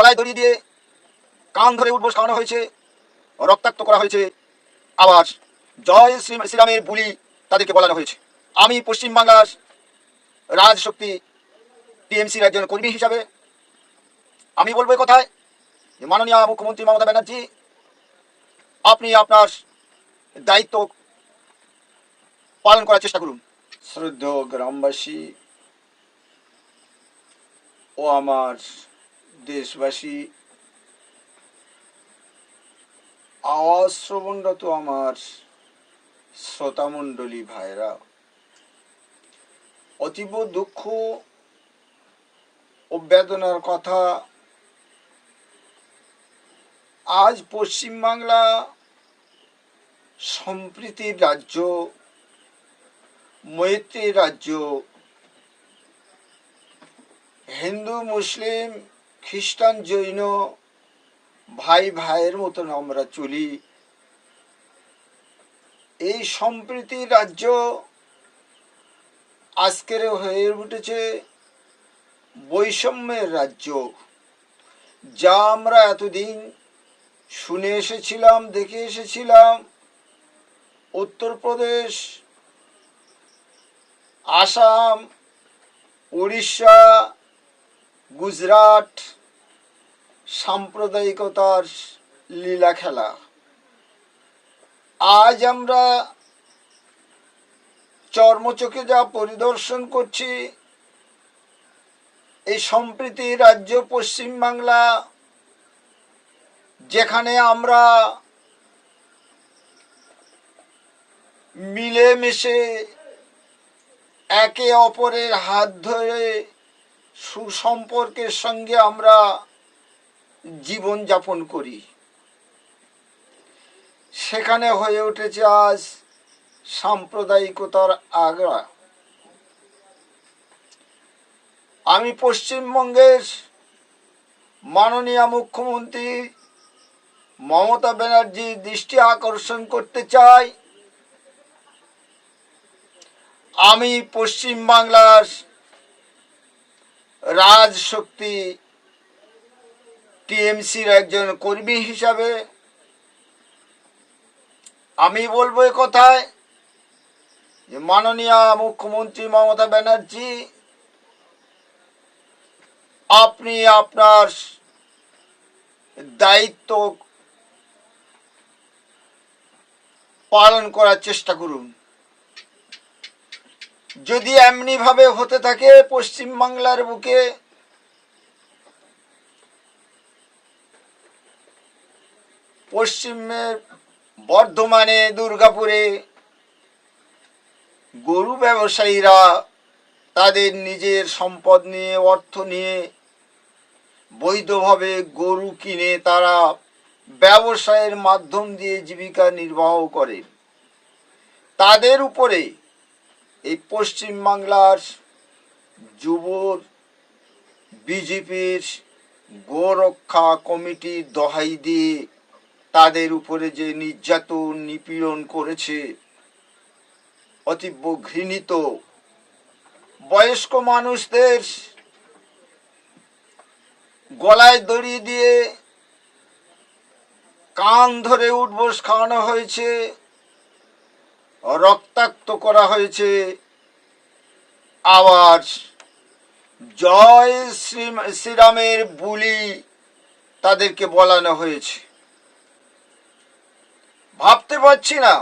গলায় দড়ি দিয়ে কান ধরে উঠবোস খাওয়ানো হয়েছে, রক্তাক্ত করা হয়েছে। আবার জয় শ্রী শ্রীরামের বুলি তাদেরকে বলানো হয়েছে। আমি পশ্চিমবাংলার রাজশক্তি টিএমসির একজন কর্মী হিসাবে আমি বলব কথায় মাননীয় মুখ্যমন্ত্রী মমতা ব্যানার্জি, আপনি আপনার দায়িত্ব পালন করার চেষ্টা করুন। শ্রদ্ধ গ্রামবাসী ও আমার দেশবাসী আওয়াজ শ্রবণরত আমার শ্রোতামণ্ডলী ভাইরা, অতীব দুঃখ ও বেদনার কথা আজ পশ্চিমবাংলা সম্প্রীতির রাজ্য মৈত্রী রাজ্য, হিন্দু, মুসলিম খ্রিস্টান জৈন ভাই ভাইয়ের মতন আমরা চলি। এই সম্প্রীতির রাজ্য আজকের হয়ে উঠেছে বৈষম্যের রাজ্য। যা আমরা এতদিন শুনে এসেছিলাম, দেখে এসেছিলাম। উত্তরপ্রদেশ, আসাম, উড়িষ্যা, গুজরাট সাম্প্রদায়িকতার লীলা খেলা। আজ আমরা চর্মচোখে যা পরিদর্শন করছি, এই সম্প্রীতি রাজ্য পশ্চিমবাংলা যেখানে আমরা মিলেমিশে একে অপরের হাত ধরে সুসম্পর্কের সঙ্গে আমরা জীবন যাপন করি। সেখানে হয়ে উঠেছে আজ সাম্প্রদায়িকতার আগ্রা। আমি পশ্চিমবঙ্গের মাননীয় মুখ্যমন্ত্রী মমতা ব্যানার্জির দৃষ্টি আকর্ষণ করতে চাই। আমি পশ্চিমবাংলার রাজশক্তি টিএমসির একজন কর্মী হিসাবে আমি বলব এ কথায় যে মাননীয় মুখ্যমন্ত্রী মমতা ব্যানার্জি, আপনি আপনার দায়িত্ব পালন করার চেষ্টা করুন। যদি এমনি ভাবে হতে থাকে পশ্চিম বাংলার বুকে পশ্চিমের বর্ধমানে, দুর্গাপুরে গরু ব্যবসায়ীরা তাদের নিজের সম্পদ নিয়ে, অর্থ নিয়ে বৈধভাবে গরু কিনে তারা ব্যবসায়ের মাধ্যম দিয়ে জীবিকা নির্বাহ করে। তাদের উপরে এই পশ্চিম বাংলার যুব বিজেপির গোরক্ষা কমিটির দহাই দিয়ে তাদের উপরে যে নির্যাতন, নিপীড়ন করেছে অতীব ঘৃণিত বয়স্ক মানুষদের গলায় দড়ি দিয়ে কান ধরে উঠবোস খাওয়ানো হয়েছে, রক্তাক্ত করা হয়েছে। আবার জয় শ্রী শ্রীরামের বুলি তাদেরকে বলানো হয়েছে। ভাবতে পারছি না।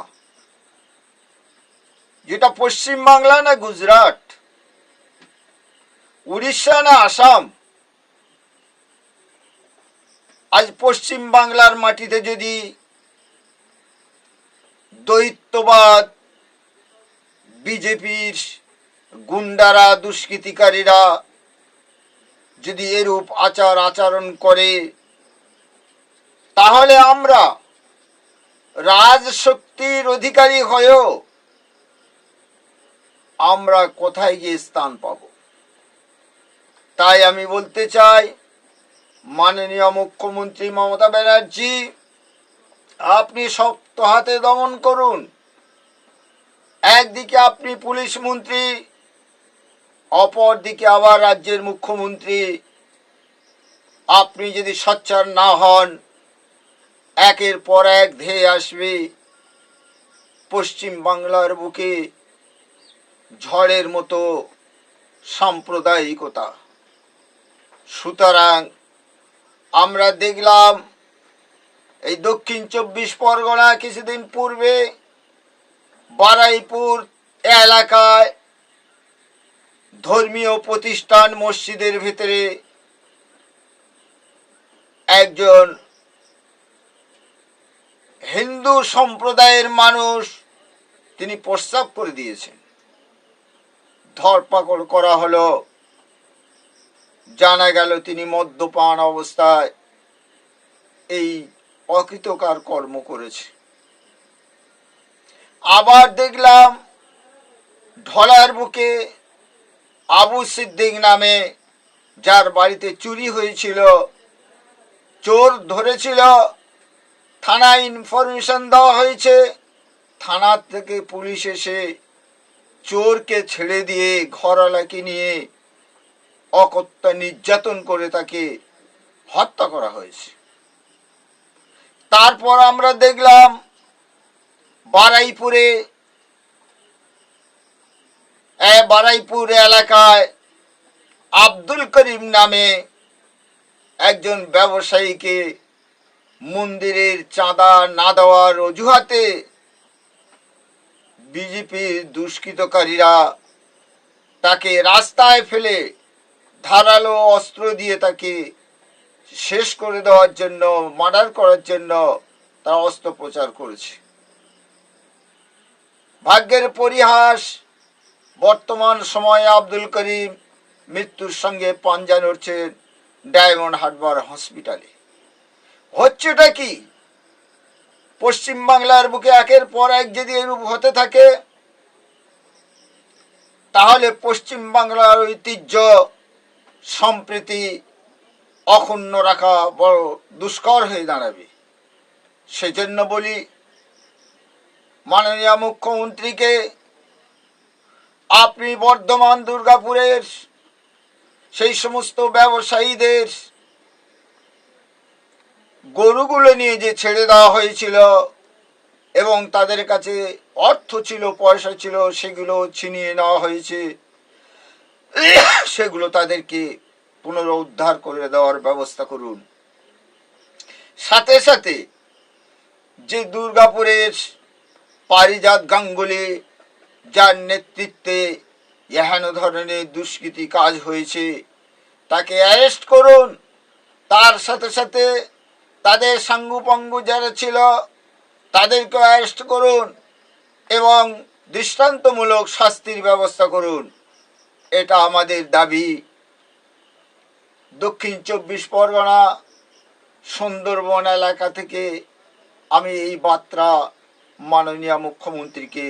যেটা পশ্চিম বাংলা না গুজরাট? উড়িষ্যা না আসাম? আজ পশ্চিম বাংলার মাটিতে যদি দৈত্যবাদ, বিজেপির গুন্ডারা, দুষ্কৃতিকারীরা যদি এরূপ আচার আচরণ করে, তাহলে আমরা রাজশক্তির অধিকারী হয়েও আমরা কোথায় গিয়ে স্থান পাব? তাই আমি বলতে চাই, মাননীয় মুখ্যমন্ত্রী মমতা ব্যানার্জি, আপনি শক্ত হাতে দমন করুন। একদিকে আপনি পুলিশ মন্ত্রী অপর দিকে আবার রাজ্যের মুখ্যমন্ত্রী। আপনি যদি সচ্চার না হন একের পর এক ধেয়ে আসবে। পশ্চিম বাংলার বুকে ঝড়ের মতো সাম্প্রদায়িকতা। সুতরাং আমরা দেখলাম, এই দক্ষিণ চব্বিশ পরগনা কিছুদিন পূর্বে বারাইপুর এলাকায় ধর্মীয় প্রতিষ্ঠান মসজিদের ভিতরে একজন হিন্দু সম্প্রদায়ের মানুষ তিনি প্রস্তাব করে দিয়েছেন। ধরপাকড় করা হলো, জানা গেল তিনি মদ্যপান অবস্থায় এই অকৃতকার কর্ম করেছে। আবার দেখলাম ঢলার বুকে আবু সিদ্দিক নামে, যার বাড়িতে চুরি হয়েছিল, চোর ধরেছিল থানায় ইনফরমেশন দেওয়া হয়েছে। থানার থেকে পুলিশ এসে চোরকে ছেড়ে দিয়ে ঘরওয়ালাকে নিয়ে অকথ্য নির্যাতন করে তাকে হত্যা করা হয়েছে। তারপর আমরা দেখলাম বারাইপুরে বারাইপুর এলাকায় আব্দুল করিম নামে একজন ব্যবসায়ীকে মন্দিরের চাঁদা না দেওয়ার অজুহাতে বিজেপির দুষ্কৃতকারীরা তাকে রাস্তায় ফেলে ধারালো অস্ত্র দিয়ে তাকে শেষ করে দেওয়ার জন্য, মার্ডার করার জন্য তারা অস্ত্র প্রচার করেছে। ভাগ্যের পরিহাস, বর্তমান সময়ে আব্দুল করিম মৃত্যুর সঙ্গে পাঞ্জা নড়ছেন ডায়মন্ড হারবার হসপিটালে। হচ্ছেটা কি? পশ্চিমবাংলার বুকে একের পর এক যদি এরূপ হতে থাকে, তাহলে পশ্চিমবাংলার ঐতিহ্য, সম্প্রীতি অক্ষুণ্ণ রাখা বড় দুষ্কর হয়ে দাঁড়াবে। সেজন্য বলি, মাননীয় মুখ্যমন্ত্রীকে আপনি বর্ধমান, দুর্গাপুরের সেই সমস্ত ব্যবসায়ীদের গরুগুলো নিয়ে যে ছেড়ে দেওয়া হয়েছিল এবং তাদের কাছে অর্থ ছিল, পয়সা ছিল, সেগুলো ছিনিয়ে নেওয়া হয়েছে। সেগুলো তাদেরকে পুনরুদ্ধার করে দেওয়ার ব্যবস্থা করুন। সাথে সাথে যে দুর্গাপুরের পারিজাত গাঙ্গুলি, যার নেতৃত্বে এহেন ধরনের দুষ্কৃতি কাজ হয়েছে, তাকে অ্যারেস্ট করুন। তার সাথে সাথে তাদের সাঙ্গুপাঙ্গু যারা ছিল তাদেরকে অ্যারেস্ট করুন এবং দৃষ্টান্তমূলক শাস্তির ব্যবস্থা করুন। এটা আমাদের দাবি। দক্ষিণ চব্বিশ পরগনা, সুন্দরবন এলাকা থেকে আমি এই বার্তা মাননীয় মুখ্যমন্ত্রীকে